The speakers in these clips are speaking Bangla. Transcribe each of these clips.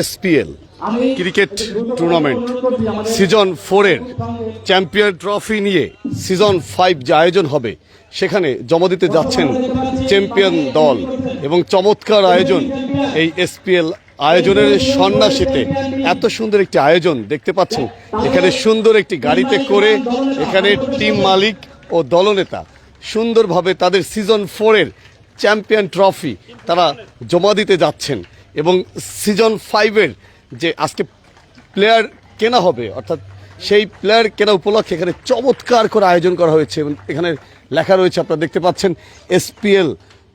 SPL cricket tournament. সিজন ফোরের চ্যাম্পিয়ন ট্রফি নিয়ে সিজন ফাইভ যে আয়োজন হবে সেখানে জমা দিতে যাচ্ছেন চ্যাম্পিয়ন দল এবং চমৎকার আয়োজন এই এসপিএল আয়োজনের সন্ন্যাসীতে। এত সুন্দর একটি আয়োজন দেখতে পাচ্ছেন। এখানে সুন্দর একটি গাড়িতে করে এখানে টিম মালিক ও দলনেতা সুন্দরভাবে তাদের সিজন ফোরের চ্যাম্পিয়ন ট্রফি তারা জমা দিতে যাচ্ছেন। এবং সিজন ফাইভের যে আজকে প্লেয়ার কেনা হবে, অর্থাৎ সেই প্লেয়ার কেনা উপলক্ষে এখানে চমৎকার করে আয়োজন করা হয়েছে এবং এখানে লেখা রয়েছে, আপনারা দেখতে পাচ্ছেন এসপিএল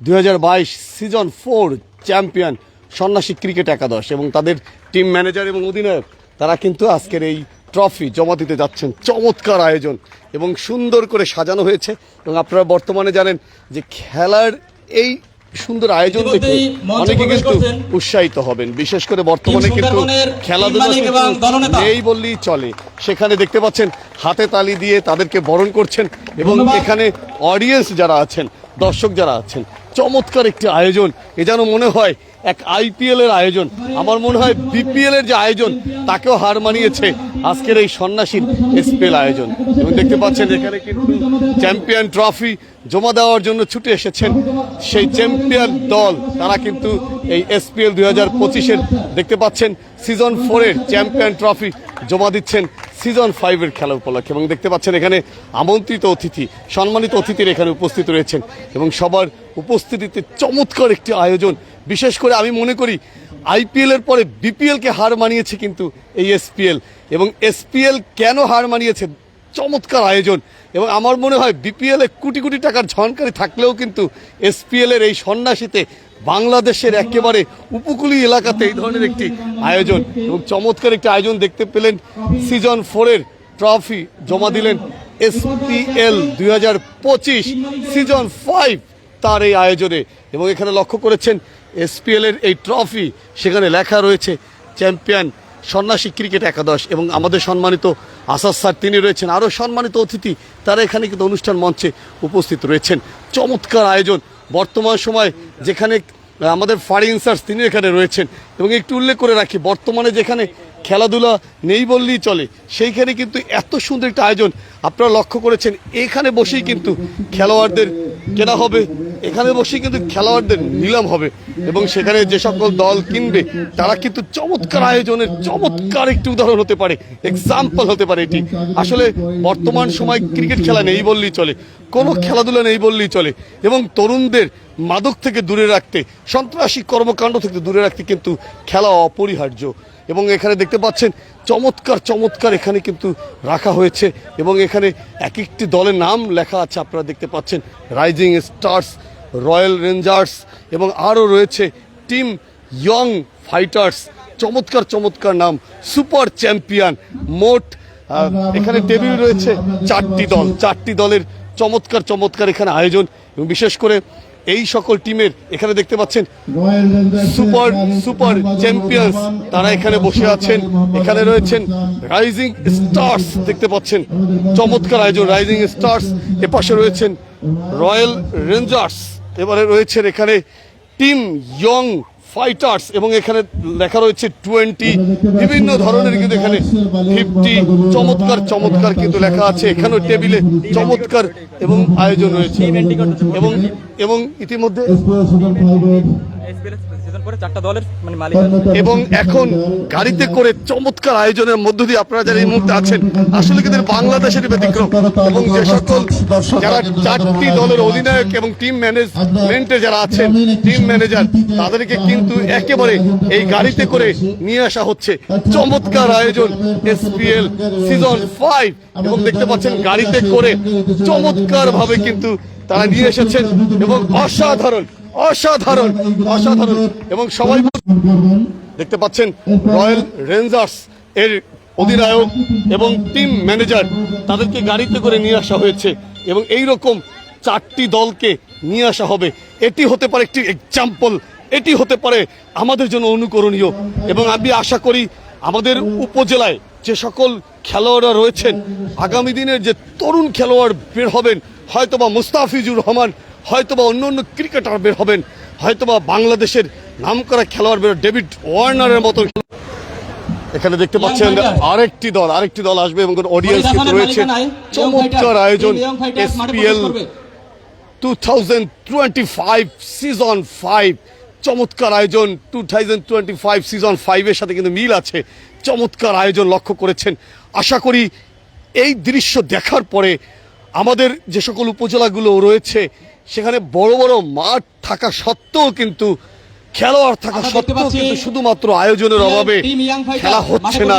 দু হাজার বাইশ season four champion Sannyasi cricket একাদশ এবং তাদের টিম ম্যানেজার এবং অধিনায়ক, তারা কিন্তু আজকের এই ট্রফি জমা দিতে যাচ্ছেন। চমৎকার আয়োজন এবং সুন্দর করে সাজানো হয়েছে এবং আপনারা বর্তমানে জানেন যে খেলার এই সুন্দর আয়োজন দেখে অনেকে কিন্তু উৎসাহিত হবেন। বিশেষ করে বর্তমানে কিন্তু খেলাধুলা এই। নেই বললেই চলে। সেখানে দেখতে পাচ্ছেন হাতে তালি দিয়ে তাদেরকে বরণ করছেন এবং। এখানে অডিয়েন্স যারা আছেন দর্শক যারা আছেন চমৎকার একটি আয়োজন। এ যেন মনে হয় এক আইপিএল এর আয়োজন। আমার মনে হয় বিপিএল এর যে আয়োজন, তাকেও হার মানিয়েছে আজকের এই সন্ন্যাসীর এসপিএল আয়োজন। এবং দেখতে পাচ্ছেন এখানে কিন্তু চ্যাম্পিয়ন ট্রফি জমা দেওয়ার জন্য ছুটে এসেছেন সেই চ্যাম্পিয়ন দল। তারা কিন্তু এই এসপিএল দুই হাজার পঁচিশের, দেখতে পাচ্ছেন সিজন ফোরের চ্যাম্পিয়ন ট্রফি জমা দিচ্ছেন সিজন ফাইভের খেলা উপলক্ষে। এবং দেখতে পাচ্ছেন এখানে আমন্ত্রিত অতিথি, সম্মানিত অতিথির এখানে উপস্থিত রয়েছেন। এবং সবার উপস্থিতিতে চমৎকার একটি আয়োজন বিশেষ করে আমি মনে করি আইপিএল এর পরে বিপিএলকে হার মানিয়েছে কিন্তু এই এসপিএল। এবং এসপিএল কেন হার মানিয়েছে? চমৎকার আয়োজন। এবং আমার মনে হয় বিপিএল এ কোটি কোটি টাকার ঝনকারি থাকলেও কিন্তু এসপিএল এর এই সন্ন্যাসীতে বাংলাদেশের একেবারে উপকূলীয় এলাকাতে এই ধরনের একটি আয়োজন এবং চমৎকার একটি আয়োজন দেখতে পেলেন সিজন ফোরের ট্রফি জমা দিলেন এসপিএল দুই হাজার পঁচিশ সিজন ফাইভ তার এই আয়োজনে। এবং এখানে লক্ষ্য করেছেন এসপিএল এর এই ট্রফি সেখানে লেখা রয়েছে চ্যাম্পিয়ন সন্ন্যাসী ক্রিকেট একাদশ এবং আমাদের সম্মানিত আসাদ স্যার তিনি রয়েছেন। আরও সম্মানিত অতিথি তারা এখানে কিন্তু অনুষ্ঠান মঞ্চে উপস্থিত রয়েছেন। চমৎকার আয়োজন। বর্তমান সময় যেখানে আমাদের ফাড়ি ইনসার্স তিনি এখানে রয়েছেন এবং একটু উল্লেখ করে রাখি, বর্তমানে যেখানে খেলাধুলা নেই বললেই চলে। সেইখানে কিন্তু এত সুন্দর একটা আয়োজন আপনারা লক্ষ্য করেছেন। এখানে বসেই কিন্তু খেলোয়াড়দের কেনা হবে। এখানে বসেই কিন্তু খেলোয়াড়দের নিলাম হবে। এবং সেখানে যে সকল দল কিনবে, তারা কিন্তু চমৎকার আয়োজনের চমৎকার একটি উদাহরণ হতে পারে। এক্সাম্পল হতে পারে এটি। আসলে বর্তমান সময় ক্রিকেট খেলা নেই বললেই চলে। কোনো খেলাধুলা নেই বললেই চলে। এবং তরুণদের মাদক থেকে দূরে রাখতে, সন্ত্রাসী কর্মকাণ্ড থেকে দূরে রাখতে কিন্তু খেলা অপরিহার্য। এবং এখানে দেখতে পাচ্ছেন, চমৎকার চমৎকার এখানে কিন্তু রাখা হয়েছে। এবং এখানে এক একটি দলের নাম লেখা আছে, আপনারা দেখতে পাচ্ছেন রাইজিং স্টার্স রয়্যাল রেঞ্জার্স এবং আরও রয়েছে টিম ইয়ং ফাইটার্স চমৎকার চমৎকার নাম সুপার চ্যাম্পিয়ন মোট এখানে টেবিল রয়েছে চারটি দল। চারটি দলের চমৎকার চমৎকার এখানে আয়োজন। এবং বিশেষ করে এই সকল টিমের এখানে দেখতে পাচ্ছেন সুপার সুপার চ্যাম্পিয়ন্স। তারা এখানে বসে আছেন এখানে রয়েছেন রাইজিং স্টার্স দেখতে পাচ্ছেন। চমৎকার আয়োজন রাইজিং স্টার্স এপাশে রয়েছেন রয়্যাল রেঞ্জার্স এবারে রয়েছেন এখানে টিম ইয়ং ফাইটার্স এবং এখানে লেখা রয়েছে টোয়েন্টি বিভিন্ন ধরনের কিন্তু এখানে ফিফটি চমৎকার চমৎকার কিন্তু লেখা আছে। এখানে টেবিলে চমৎকার এবং আয়োজন রয়েছে। এবং এবং ইতিমধ্যে সিজন করে চারটা দলের মানে মালিক এবং এখন গাড়িতে করে চমৎকার আয়োজনের মধ্য দিয়ে আপনারা যারা এই মুহূর্তে আছেন আসলে কিন্তু বাংলাদেশের ব্যতিক্রম এবং যে সকল যারা চারটি দলের অধিনায়ক এবং টিম ম্যানেজমেন্টে যারা আছেন টিম ম্যানেজার তাদেরকে কিন্তু একেবারে এই গাড়িতে করে নিয়ে আসা হচ্ছে। চমৎকার আয়োজন এসপিএল সিজন ফাইভ এবং দেখতে পাচ্ছেন গাড়িতে করে চমৎকার ভাবে কিন্তু তারা নিয়ে এসেছেন এবং অসাধারণ অসাধারণ অসাধারণ। এবং সবাই দেখতে পাচ্ছেন রয়্যাল রেঞ্জার্স এর অধিনায়ক এবং টিম ম্যানেজার তাদেরকে গাড়িতে করে নিয়ে আসা হয়েছে এবং এই রকম চারটি দলকে নিয়ে আসা হবে। এটি হতে পারে একটি এক্সাম্পল এটি হতে পারে আমাদের জন্য অনুকরণীয়। এবং আমি আশা করি আমাদের উপজেলায় যে সকল খেলোয়াড়রা রয়েছেন আগামী দিনের যে তরুণ খেলোয়াড় বের হবেন হয়তোবা মুস্তাফিজুর রহমান হয়তোবা অন্য অন্য ক্রিকেটার বের হবেন হয়তোবা বাংলাদেশের নামকরা খেলোয়াড় বের ডেভিড ওয়ার্নারের মতো এখানে দেখতে পাচ্ছেন আরেকটি দল আরেকটি দল আসবে এবং অডিয়েন্স কিন্তু রয়েছে। চমৎকার আয়োজন SPL two thousand twenty five season five চমৎকার আয়োজন two thousand twenty five season ফাইভের সাথে কিন্তু মিল আছে। চমৎকার আয়োজন লক্ষ্য করেছেন। আশা করি এই দৃশ্য দেখার পরে আমাদের যে সকল উপজেলাগুলো রয়েছে সেখানে বড় বড় মাঠ থাকা সত্ত্বেও কিন্তু খেলোয়াড় থাকা সত্ত্বেও কিন্তু শুধুমাত্র আয়োজনের অভাবে খেলা হচ্ছে না।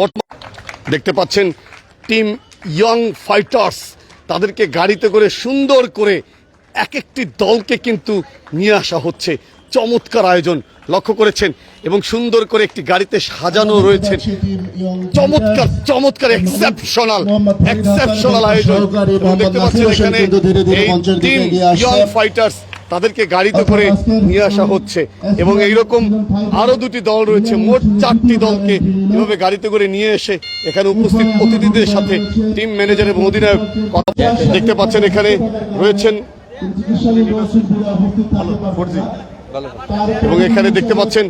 বর্তমান দেখতে পাচ্ছেন টিম ইয়ং ফাইটার্স তাদেরকে গাড়িতে করে সুন্দর করে এক একটি দলকে কিন্তু নিয়ে আসা হচ্ছে। চমৎকার আয়োজন লক্ষ্য করেছেন এবং সুন্দর করে একটি গাড়িতে সাজানো রয়েছে। চমৎকার চমৎকার এক্সেপশনাল এক্সেপশনাল আয়োজন। দেখতে পাচ্ছেন এখানে এই টিম ইয়ং ফাইটার্স তাদেরকে গাড়িতে করে নিয়ে আসা হচ্ছে। এবং এইরকম আরও দুটি দল রয়েছে মোট চারটি দলকে এভাবে গাড়িতে করে নিয়ে এসে এখানে উপস্থিত অতিথিদের সাথে টিম ম্যানেজার এবং অধিনায়ক দেখতে পাচ্ছেন এখানে রয়েছেন এবং এখানে দেখতে পাচ্ছেন,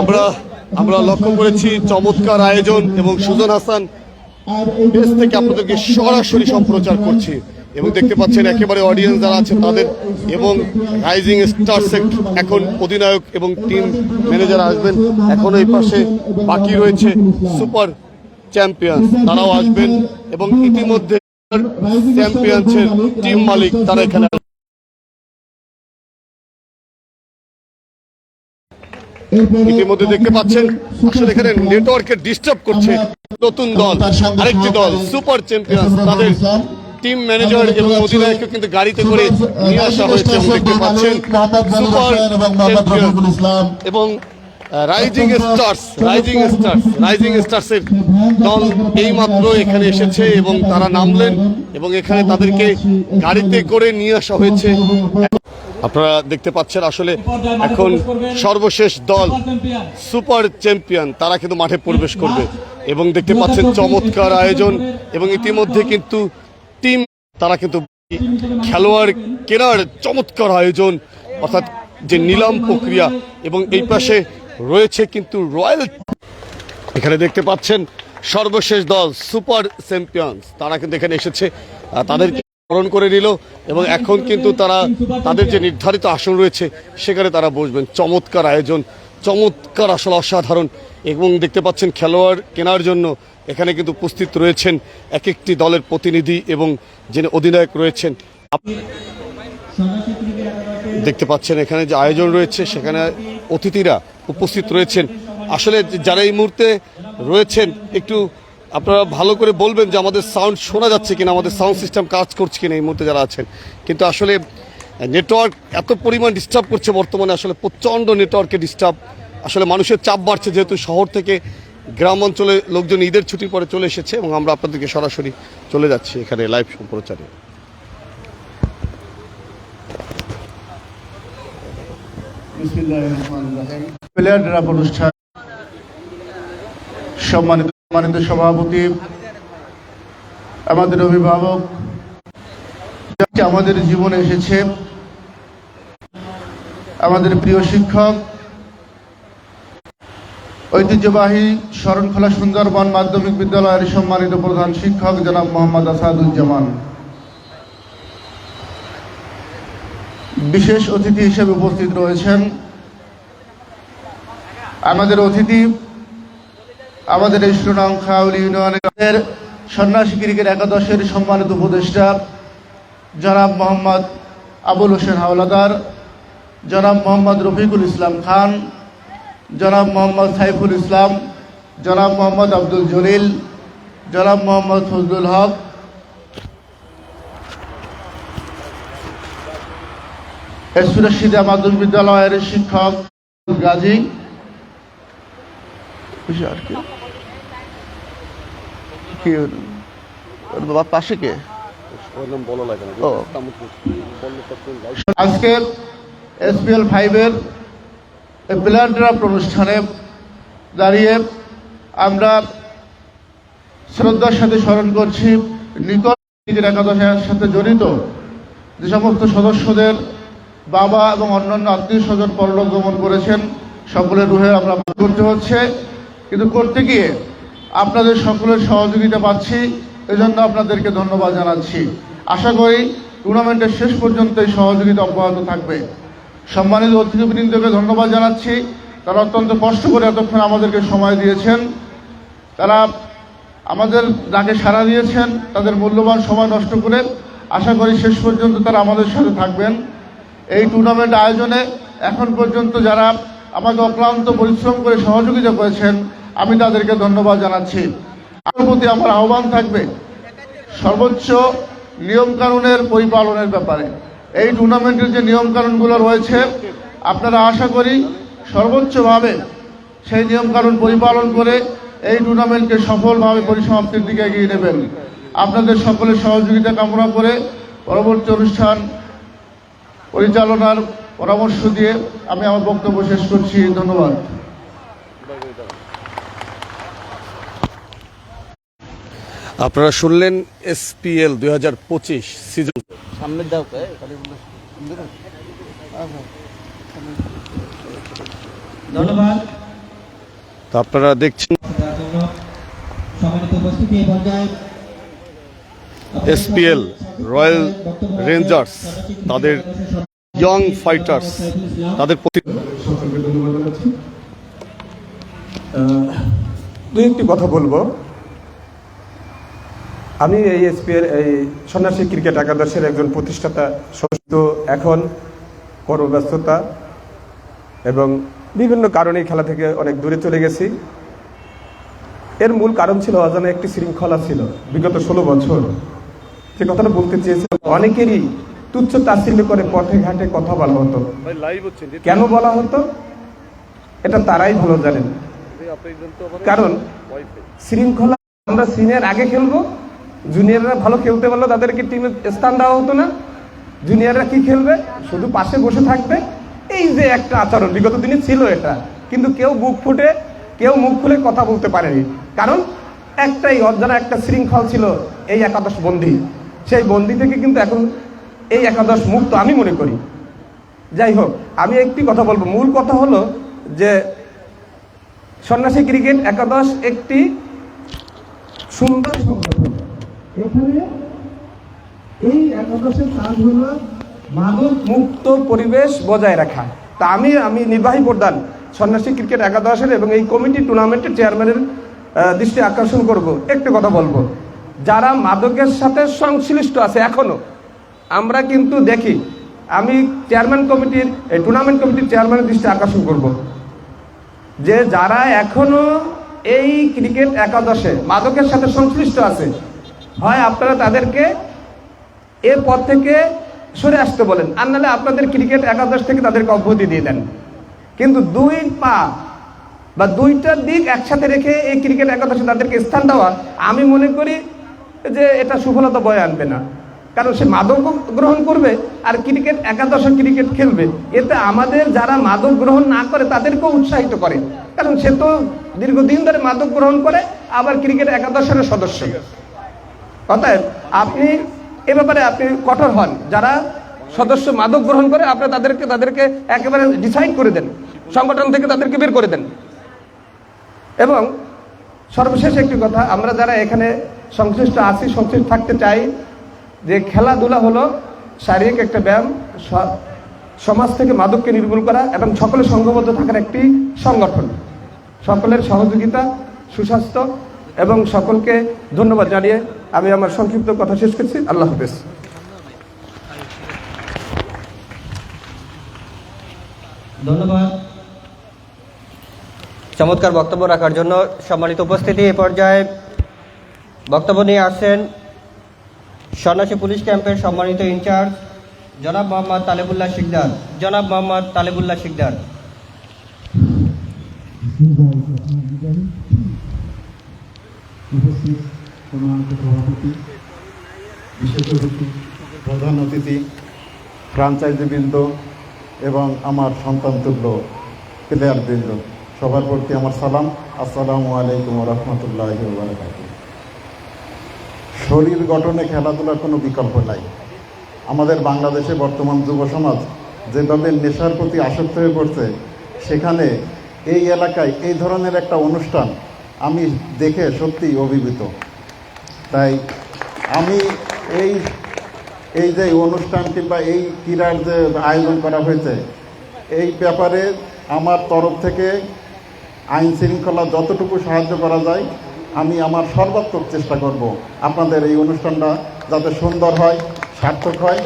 আমরা আমরা লক্ষ্য করেছি চমৎকার আয়োজন এবং সুজন হাসান পেজ থেকে আপনাদেরকে সরাসরি সম্প্রচার করছি। এবং দেখতে পাচ্ছেন একেবারে অডিয়েন্স যারা আছে তাদের এবং রাইজিং স্টার স্টার্স এখন অধিনায়ক এবং টিম ম্যানেজার আসবেন। এখন এই পাশে বাকি রয়েছে সুপার চ্যাম্পিয়ন তারাও আসবেন এবং ইতিমধ্যে চ্যাম্পিয়ন্সের টিম মালিক তারা এখানে ইতিমধ্যে দেখতে পাচ্ছেন আসলে এখানে নেটওয়ার্কের ডিস্টার্ব করছে নতুন দল আরেকটি দল সুপার চ্যাম্পিয়ন তাদের টিম ম্যানেজার এবং অধিনায়ককে কিন্তু গাড়িতে করে নিয়ে আসা হয়েছে দেখতে পাচ্ছেন সুপার চ্যাম্পিয়ন এবং rising stars rising stars rising স্টার্সের দল এইমাত্র এখানে এসেছে এবং তারা নামলেন এবং এখানে তাদেরকে গাড়িতে করে নিয়ে আসা হয়েছে। আপনারা দেখতে পাচ্ছেন আসলে এখন সর্বশেষ দল সুপার চ্যাম্পিয়ন তারা কিন্তু মাঠে প্রবেশ করবে। এবং দেখতে পাচ্ছেন চমৎকার আয়োজন এবং ইতিমধ্যে কিন্তু টিম তারা কিন্তু খেলোয়াড় কেনার চমৎকার আয়োজন অর্থাৎ যে নিলাম প্রক্রিয়া এবং এই পাশে রয়েছে কিন্তু রয়্যাল এখানে দেখতে পাচ্ছেন সর্বশেষ দল সুপার চ্যাম্পিয়ন্স তারা কিন্তু এখানে এসেছে আহ, বরণ করে নিল এবং এখন কিন্তু তারা তাদের যে নির্ধারিত আসন রয়েছে, সেখানে তারা বসবেন। চমৎকার আয়োজন, চমৎকার আসলে অসাধারণ। এবং দেখতে পাচ্ছেন খেলোয়াড় কেনার জন্য এখানে কিন্তু উপস্থিত রয়েছেন এক একটি দলের প্রতিনিধি এবং যিনি অধিনায়ক রয়েছেন। দেখতে পাচ্ছেন এখানে যে আয়োজন রয়েছে, সেখানে অতিথিরা উপস্থিত রয়েছেন। আসলে যারা এই মুহূর্তে রয়েছেন, একটু আপনারা ভালো করে বলবেন যে আমাদের সাউন্ড শোনা যাচ্ছে কিনা, আমাদের সাউন্ড সিস্টেম কাজ করছে কিনা এই মুহূর্তে যারা আছেন। কিন্তু আসলে নেটওয়ার্ক এত পরিমাণ ডিস্টার্ব করছে বর্তমানে, আসলে প্রচণ্ড নেটওয়ার্কে ডিস্টার্ব আসলে মানুষের চাপ বাড়ছে, যেহেতু শহর থেকে গ্রাম অঞ্চলে লোকজন ঈদের ছুটির পরে চলে এসেছে এবং আমরা আপনাদেরকে সরাসরি চলে যাচ্ছি এখানে লাইভ সম্প্রচারে। সম্মানিত সম্মানিত সভাপতি, আমাদের অভিভাবক আমাদের জীবনে এসেছে, আমাদের প্রিয় শিক্ষক, ঐতিহ্যবাহী শরণখোলা সুন্দরবন মাধ্যমিক বিদ্যালয়ের সম্মানিত প্রধান শিক্ষক জনাব মোহাম্মদ আসাদুজ্জামান। বিশেষ অতিথি হিসেবে উপস্থিত রয়েছেন আমাদের অতিথি আমাদের এই সুনাম খাউল ইউনিয়নের সন্ন্যাসী ক্রিকেট একাদশের সম্মানিত উপদেষ্টা জনাব মোহাম্মদ আবুল হোসেন হাওলাদার, জনাব মোহাম্মদ রফিকুল ইসলাম খান, জনাব মোহাম্মদ সাইফুল ইসলাম, জনাব মোহাম্মদ আব্দুল জলিল, জনাব মোহাম্মদ ফজলুল হক। এসপি রশিদা মাধ্যমিক বিদ্যালয়ের শিক্ষক গাজী খুশি আর কি। কি বাবা পাশে কে? এসপিএল ফাইভের প্লেয়ার ড্রাফট অনুষ্ঠানে দাঁড়িয়ে আমরা শ্রদ্ধার সাথে স্মরণ করছি নিকট একাদশের সাথে জড়িত যে সমস্ত সদস্যদের বাবা এবং অন্যান্য আত্মীয় স্বজন পরলোক গমন করেছেন সকলের রুহে আমরা করতে হচ্ছে। কিন্তু করতে গিয়ে আপনাদের সকলের সহযোগিতা পাচ্ছি, এজন্য আপনাদেরকে ধন্যবাদ জানাচ্ছি। আশা করি টুর্নামেন্টের শেষ পর্যন্ত এই সহযোগিতা অব্যাহত থাকবে। সম্মানিত অতিথিবৃন্দকে ধন্যবাদ জানাচ্ছি। তারা অত্যন্ত কষ্ট করে এতক্ষণ আমাদেরকে সময় দিয়েছেন। তারা আমাদের ডাকে সাড়া দিয়েছেন, তাদের মূল্যবান সময় নষ্ট করে আশা করি শেষ পর্যন্ত তারা আমাদের সাথে থাকবেন। এই টুর্নামেন্ট আয়োজনে এখন পর্যন্ত যারা আমাকে অক্লান্ত পরিশ্রম করে সহযোগিতা করেছেন আমি তাদেরকে ধন্যবাদ জানাচ্ছি। আমার প্রতি আমার আহ্বান থাকবে সর্বোচ্চ নিয়মকানুনের পরিপালনের ব্যাপারে। এই টুর্নামেন্টের যে নিয়মকানুনগুলো রয়েছে, আপনারা আশা করি সর্বোচ্চভাবে সেই নিয়মকানুন পরিপালন করে এই টুর্নামেন্টকে সফলভাবে পরিসমাপ্তির দিকে এগিয়ে নেবেন। আপনাদের সকলের সহযোগিতা কামনা করে পরবর্তী অনুষ্ঠান পরিচালনার পরামর্শ দিয়ে আমি আমার বক্তব্য শেষ করছি। ধন্যবাদ। আপনারা শুনলেন এসপিএল দুই হাজার পঁচিশ সিজন সামনে দাও ধন্যবাদ। তো আপনারা দেখছেন। S P L royal rangers তাদের ইয়ং ফাইটার্স তাদের দুই একটি কথা বলব। আমি এই এসপিএর এই সন্ন্যাসী ক্রিকেট একাদশের একজন প্রতিষ্ঠাতা সদস্য এখন কর্মব্যস্ততা এবং বিভিন্ন কারণে খেলা থেকে অনেক দূরে চলে গেছি। এর মূল কারণ ছিল অজানা একটি শৃঙ্খলা ছিল বিগত ষোলো বছর। যে কথাটা বলতে চেয়েছিলাম অনেকেরই তুচ্ছ তাচ্ছিল্য করে পথে ঘাটে কথা বলা হতো। কেন বলা হতো? এটা তারাই ভালো জানেন। কারণ শৃঙ্খলা আমরা সিনিয়র আগে খেলব জুনিয়ররা ভালো খেলতে পারল, তাদেরকে টিমে স্থান দেওয়া হতো না। জুনিয়ররা কি খেলবে? শুধু পাশে বসে থাকবে। এই যে একটা আচরণ, বিগত দিনে ছিল এটা। কিন্তু কেউ বুক ফুটে, কেউ মুখ খুলে কথা বলতে পারেনি। কারণ একটাই অজানা একটা শৃঙ্খল ছিল, এই একাদশ বন্দী। সেই বন্দি থেকে কিন্তু এখন এই একাদশ মুক্ত আমি মনে করি। যাই হোক, আমি একটি কথা বলব। মূল কথা হলো যে, সন্ন্যাসী ক্রিকেট একাদশ একটি সুন্দর এখানে এই একাদশের কাজ মাদক মুক্ত পরিবেশ বজায় রাখা। তা আমি আমি নির্বাহী প্রধান সন্ন্যাসী ক্রিকেট একাদশের এবং এই কমিটি টুর্নামেন্টের চেয়ারম্যানের দৃষ্টি আকর্ষণ করব। একটু কথা বলব। যারা মাদকের সাথে সংশ্লিষ্ট আছে এখনও, আমরা কিন্তু দেখি, আমি চেয়ারম্যান কমিটির টুর্নামেন্ট কমিটির চেয়ারম্যানের দৃষ্টি আকর্ষণ করব। যে যারা এখনও এই ক্রিকেট একাদশে মাদকের সাথে সংশ্লিষ্ট আছে হয় আপনারা তাদেরকে এর পর থেকে সরে আসতে বলেন। আর নাহলে আপনাদের ক্রিকেট একাদশ থেকে তাদেরকে অব্যাহতি দিয়ে দেন। কিন্তু দুই পা বা দুইটা দিক একসাথে রেখে এই ক্রিকেট একাদশে তাদেরকে স্থান দেওয়া, আমি মনে করি যে এটা সুফলতা বয়ে আনবে না। কারণ সে মাদক গ্রহণ করবে আর ক্রিকেট একাদশে ক্রিকেট খেলবে। এতে আমাদের যারা মাদক গ্রহণ না করে তাদেরকেও উৎসাহিত করে। কারণ সে তো দীর্ঘদিন ধরে মাদক গ্রহণ করে, আবার ক্রিকেট একাদশের সদস্য। অতএব আপনি এ ব্যাপারে আপনি কঠোর হন। যারা সদস্য মাদক গ্রহণ করে, আপনি তাদেরকে তাদেরকে একেবারে ডিসাইড করে দেন। সংগঠন থেকে তাদেরকে বের করে দেন। এবং সর্বশেষ একটি কথা, আমরা যারা এখানে সংশ্লিষ্ট আছি, সংশ্লিষ্ট থাকতে চাই যে খেলাধুলা হলো শারীরিক একটা ব্যায়াম সমাজ থেকে মাদককে নির্মূল করা এবং সকলে সংঘবদ্ধ থাকার একটি সংগঠন। সকলের সহযোগিতা, সুস্বাস্থ্য এবং সকলকে ধন্যবাদ জানিয়ে আমি আমার সংক্ষিপ্ত কথা শেষ করছি। আল্লাহ হাফেজ। ধন্যবাদ। চমৎকার বক্তব্য রাখার জন্য সম্মানিত উপস্থিতি। এ পর্যায়ে বক্তব্য নিয়ে আসছেন সন্ন্যাসী পুলিশ ক্যাম্পের সম্মানিত ইনচার্জ জনাব মোহাম্মদ তালেবুল্লাহ শিকদার। জনাব মোহাম্মদ তালেবুল্লাহ শিকদার। উপস্থিত সম্মানিত সভাপতি বিশেষ অতিথি প্রধান অতিথি ফ্রাঞ্চাইজিবৃন্দ এবং আমার সন্তানতুল্য প্লেয়ারবৃন্দ, সবার প্রতি আমার সালাম। আসসালামু আলাইকুম রহমতুল্লাহ শরীর গঠনে খেলাধুলার কোনো বিকল্প নাই। আমাদের বাংলাদেশে বর্তমান যুব সমাজ যেভাবে নেশার প্রতি আসক্ত হয়ে পড়ছে, সেখানে এই এলাকায় এই ধরনের একটা অনুষ্ঠান আমি দেখে সত্যিই অভিভূত। তাই আমি এই এই যে অনুষ্ঠান কিংবা এই ক্রীড়ার যে আয়োজন করা হয়েছে, এই ব্যাপারে আমার তরফ থেকে আইন শৃঙ্খলা যতটুকু সাহায্য করা যায়, আমি আমার সর্বাত্মক চেষ্টা করব আপনাদের এই অনুষ্ঠানটা যাতে সুন্দর হয়, সার্থক হয়।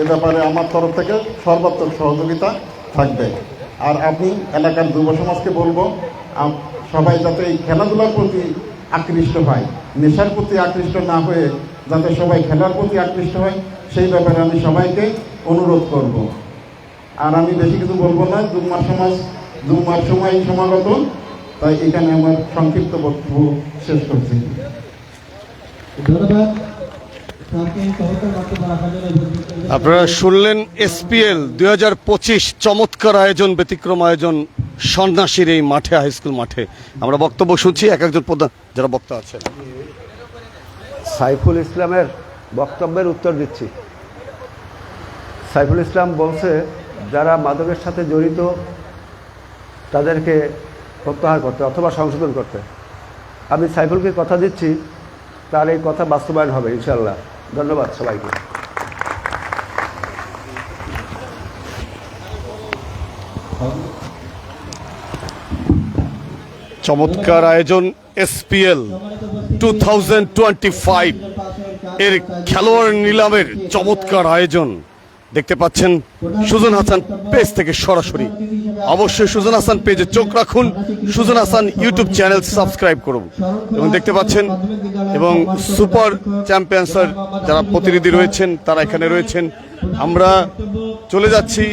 এ ব্যাপারে আমার তরফ থেকে সর্বাত্মক সহযোগিতা থাকবে। আর আমি এলাকার যুব সমাজকে বলব সবাই যাতে এই খেলাধুলার প্রতি আকৃষ্ট হয়। নেশার প্রতি আকৃষ্ট না হয়ে যাতে সবাই খেলার প্রতি আকৃষ্ট হয় সেই ব্যাপারে আমি সবাইকে অনুরোধ করব। আর আমি বেশি কিছু বলব না জুম্মার সমাজ জুম্মার সময় সমাগত। তাই এখানে আমার সংক্ষিপ্ত বক্তব্য শেষ করছি। ধন্যবাদ। আপনারা শুনলেন এসপিএল দুই হাজার পঁচিশ চমৎকার আয়োজন ব্যতিক্রম আয়োজন। সন্ন্যাসীর এই মাঠে হাই স্কুল মাঠে। আমরা বক্তব্য শুনছি, এক একজন প্রধান, যারা বক্তা আছেন। সাইফুল ইসলামের বক্তব্যের উত্তর দিচ্ছি। সাইফুল ইসলাম বলছে, যারা মাদকের সাথে জড়িত, তাদেরকে প্রত্যাহার করতে, অথবা সংশোধন করতে। আমি সাইফুলকে কথা দিচ্ছি, তার এই কথা বাস্তবায়ন হবে ইনশাল্লাহ ধন্যবাদ সবাইকে। চমৎকার আয়োজন এসপিএল টু এর খেলোয়াড় নিলামের চমৎকার আয়োজন। দেখতে পাচ্ছেন সুজন হাসান পেজ থেকে সরাসরি। অবশ্যই সুজন হাসান পেজে চোখ রাখুন। Sujan Hasan YouTube channel subscribe করুন। এবং দেখতে পাচ্ছেন, এবং সুপার চ্যাম্পিয়ন্সের যারা প্রতিনিধি রয়েছেন, তারা এখানে রয়েছেন। আমরা চলে যাচ্ছি।